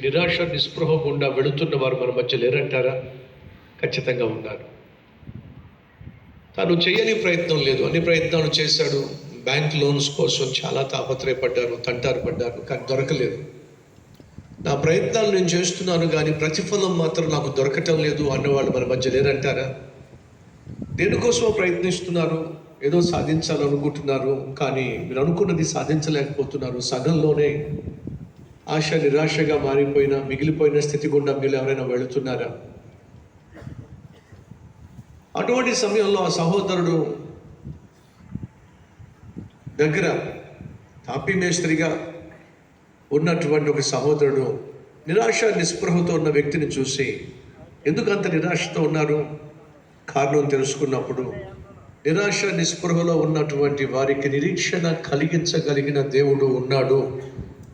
నిరాశ నిస్పృహ గుండా వెళుతున్న వారు మన మధ్య లేరంటారా? ఖచ్చితంగా ఉన్నారు. తను చేయని ప్రయత్నం లేదు. అన్ని ప్రయత్నాలు చేశాడు. బ్యాంక్ లోన్స్ కోసం చాలా తాపత్రయపడ్డారు తంటారు పడ్డారు కానీ దొరకలేదు. నా ప్రయత్నాలు నేను చేస్తున్నాను కానీ ప్రతిఫలం మాత్రం నాకు దొరకటం లేదు అన్నవాళ్ళు మన మధ్య లేరంటారా? దేనికోసమో ప్రయత్నిస్తున్నారు? ఏదో సాధించాలనుకుంటున్నారు కానీ మీరు అనుకున్నది సాధించలేకపోతున్నారు. సగంలోనే ఆశ నిరాశగా మారిపోయిన మిగిలిపోయిన స్థితి గుండా మీరు ఎవరైనా వెళుతున్నారా? అటువంటి సమయంలో ఆ సహోదరుడు దగ్గర తాపీ మేస్త్రిగా ఉన్నటువంటి ఒక సహోదరుడు నిరాశ నిస్పృహతో ఉన్న వ్యక్తిని చూసి ఎందుకు అంత నిరాశతో ఉన్నారు? కారణం తెలుసుకున్నప్పుడు నిరాశ నిస్పృహలో ఉన్నటువంటి వారికి నిరీక్షణ కలిగించగలిగిన దేవుడు ఉన్నాడు.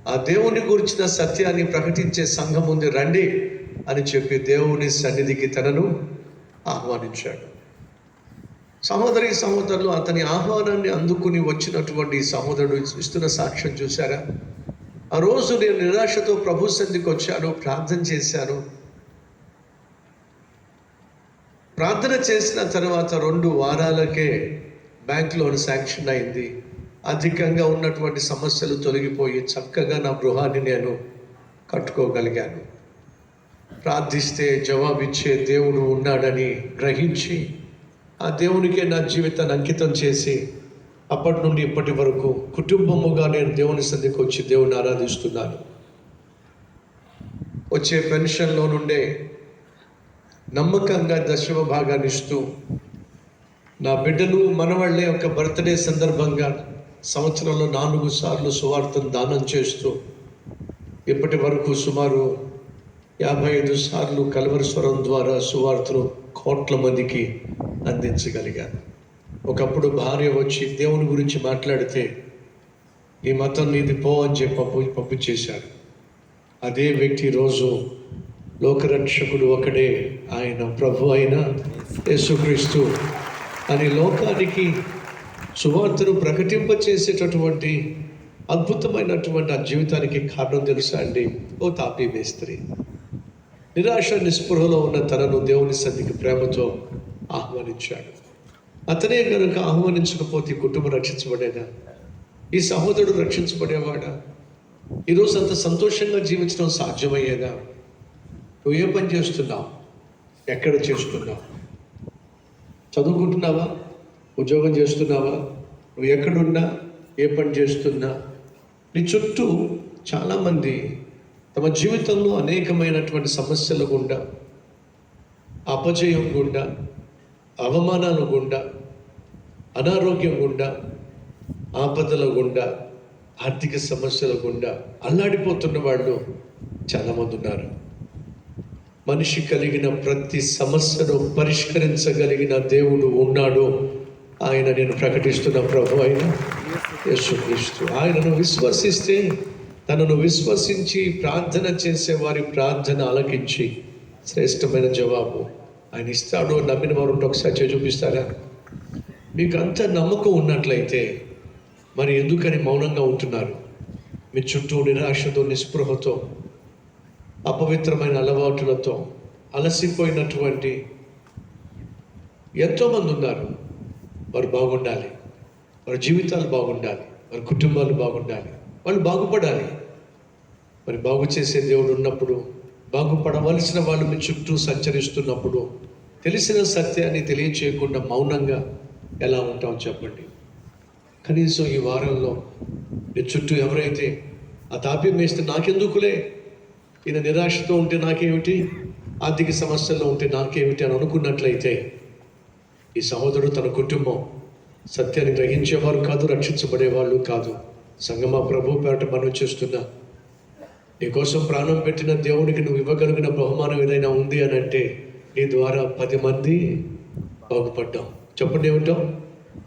ఆ దేవుని గురించిన సత్యాన్ని ప్రకటించే సంఘం ఉంది రండి అని చెప్పి దేవుని సన్నిధికి తనను ఆహ్వానించాడు. సహోదరి సహోదరులు అతని ఆహ్వానాన్ని అందుకుని వచ్చినటువంటి సహోదరుడు ఇస్తున్న సాక్ష్యం చూశారా? ఆ రోజు నేను నిరాశతో ప్రభు సన్నిధికి వచ్చాను ప్రార్థన చేశాను. ప్రార్థన చేసిన తర్వాత రెండు వారాలకే బ్యాంక్ లోన్ శాంక్షన్ అయింది. అధికంగా ఉన్నటువంటి సమస్యలు తొలగిపోయి చక్కగా నా గృహాన్ని నేను కట్టుకోగలిగాను. ప్రార్థిస్తే జవాబిచ్చే దేవుడు ఉన్నాడని గ్రహించి ఆ దేవునికే నా జీవితాన్ని అంకితం చేసి అప్పటి నుండి ఇప్పటి వరకు కుటుంబముగా నేను దేవుని సన్నిధికి వచ్చి దేవుని ఆరాధిస్తున్నాను. వచ్చే పెన్షన్లో నుండే నమ్మకంగా దశమ భాగాన్ని ఇస్తూ నా బిడ్డలు మనవాళ్ళే ఒక బర్త్డే సందర్భంగా సంవత్సరంలో నాలుగు సార్లు సువార్తను దానం చేస్తూ ఇప్పటి వరకు సుమారు యాభై ఐదు సార్లు కలవరస్వరం ద్వారా సువార్తను కోట్ల మందికి అందించగలిగాను. ఒకప్పుడు భార్య వచ్చి దేవుని గురించి మాట్లాడితే ఈ మతం నీది పో అని చెప్పి పంపు పంపించేశారు అదే వ్యక్తి రోజు లోకరక్షకుడు ఒకడే ఆయన ప్రభు అయిన యేసుక్రీస్తు. అని లోకానికి సువార్తను ప్రకటింపచేసేటటువంటి అద్భుతమైనటువంటి ఆ జీవితానికి కారణం తెలుసా అండి? ఓ తాపీ మేస్త్రి. నిరాశ నిస్పృహలో ఉన్న తనను దేవుని సన్నిధికి ప్రేమతో ఆహ్వానించాడు. అతనే కనుక ఆహ్వానించకపోతే ఈ కుటుంబం రక్షించబడేదా? ఈ సహోదరుడు రక్షించబడేవాడా? ఈరోజు అంత సంతోషంగా జీవించడం సాధ్యమయ్యేదా? నువ్వు ఏ పని చేస్తున్నావు? ఎక్కడ చేస్తున్నావు? చదువుకుంటున్నావా? ఉద్యోగం చేస్తున్నావా? నువ్వు ఎక్కడున్నా? ఏ పని చేస్తున్నా? నీ చుట్టూ చాలామంది తమ జీవితంలో అనేకమైనటువంటి సమస్యల గుండా అపజయం గుండా అవమానాల గుండా అనారోగ్యం గుండా ఆపదల గుండా ఆర్థిక సమస్యల గుండా అల్లాడిపోతున్న వాళ్ళు చాలామంది ఉన్నారు. మనిషి కలిగిన ప్రతి సమస్యను పరిష్కరించగలిగిన దేవుడు ఉన్నాడు. ఆయన నేను ప్రకటిస్తున్న ప్రభు అయిన యేసుక్రీస్తు. ఆయనను విశ్వసిస్తే తనను విశ్వసించి ప్రార్థన చేసే వారి ప్రార్థన ఆలకించి శ్రేష్టమైన జవాబు ఆయన ఇస్తాడు నమ్మిన వారు ఒకసారి చూపిస్తారా? మీకు అంత నమ్మకం ఉన్నట్లయితే మరి ఎందుకని మౌనంగా ఉంటున్నారు? మీ చుట్టూ నిరాశతో నిస్పృహతో అపవిత్రమైన అలవాటులతో అలసిపోయినటువంటి ఎంతోమంది ఉన్నారు. వారు బాగుండాలి. వారి జీవితాలు బాగుండాలి. వారి కుటుంబాలు బాగుండాలి. వాళ్ళు బాగుపడాలి. మరి బాగు చేసే దేవుడు ఉన్నప్పుడు బాగుపడవలసిన వాళ్ళు మీ చుట్టూ సంచరిస్తున్నప్పుడు తెలిసిన సత్యాన్ని తెలియచేయకుండా మౌనంగా ఎలా ఉంటాం చెప్పండి. కనీసం ఈ వారంలో మీ చుట్టూ ఎవరైతే ఆ తాప్యం వేస్తే నాకెందుకులే? ఈయన నిరాశతో ఉంటే నాకేమిటి? ఆర్థిక సమస్యల్లో ఉంటే నాకేమిటి? అని అనుకున్నట్లయితే ఈ సహోదరుడు తన కుటుంబం సత్యాన్ని గ్రహించేవారు కాదు రక్షించబడేవాళ్ళు కాదు. సంగమ ప్రభు పేట మనం చేస్తున్నా నీకోసం ప్రాణం పెట్టిన దేవునికి నువ్వు ఇవ్వగలిగిన బహుమానం ఏదైనా ఉంది అని అంటే నీ ద్వారా పది మంది బాగుపడ్డాం. చెప్పండి ఏమిటో?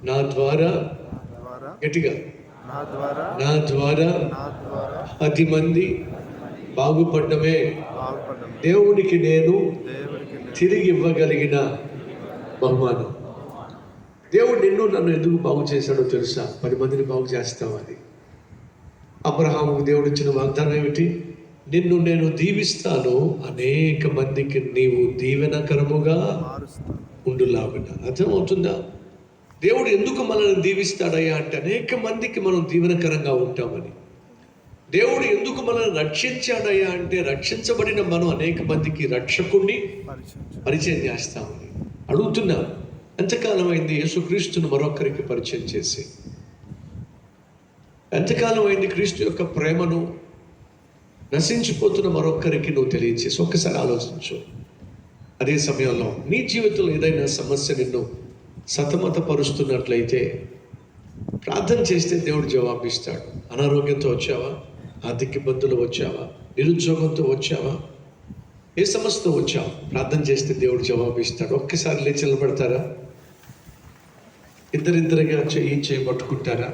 నా ద్వారా ద్వారా గట్టిగా నా ద్వారా నా ద్వారా పది మంది బాగుపడ్డమే. దేవునికి నేను తిరిగి ఇవ్వగలిగిన బహుమానం. దేవుడు నిన్ను నన్ను ఎందుకు బాగు చేశాడో తెలుసా? పది మందిని బాగు చేస్తామని అబ్రహాముకు దేవుడు ఇచ్చిన వాగ్దానం ఏమిటి? నిన్ను నేను దీవిస్తాను అనేక మందికి నీవు దీవెనకరముగా మారుస్తాను ఉండులాగున. అర్థమవుతుందా? దేవుడు ఎందుకు మనల్ని దీవిస్తాడయ్యా అంటే అనేక మందికి మనం దీవెనకరంగా ఉంటామని. దేవుడు ఎందుకు మనల్ని రక్షించాడయ్యా అంటే రక్షించబడిన మనం అనేక మందికి రక్షకుణ్ణి పరిచయం చేస్తామని. అడుగుతున్నాను ఎంతకాలమైంది యేసుక్రీస్తును మరొకరికి పరిచయం చేసి? ఎంతకాలం అయింది క్రీస్తు యొక్క ప్రేమను నశించిపోతున్న మరొకరికి నువ్వు తెలియచేసి? ఒక్కసారి ఆలోచించు. అదే సమయంలో నీ జీవితంలో ఏదైనా సమస్య నిన్ను సతమతపరుస్తున్నట్లయితే ప్రార్థన చేస్తే దేవుడు జవాబిస్తాడు. అనారోగ్యంతో వచ్చావా? ఆర్థిక ఇబ్బందులు వచ్చావా? నిరుద్యోగంతో వచ్చావా? ఏ సమస్యతో వచ్చావా? ప్రార్థన చేస్తే దేవుడు జవాబిస్తాడు. ఒక్కసారి లేచి నిలబడతారా? ఇద్దరిద్దరిగా చేయి పట్టుకుంటారా?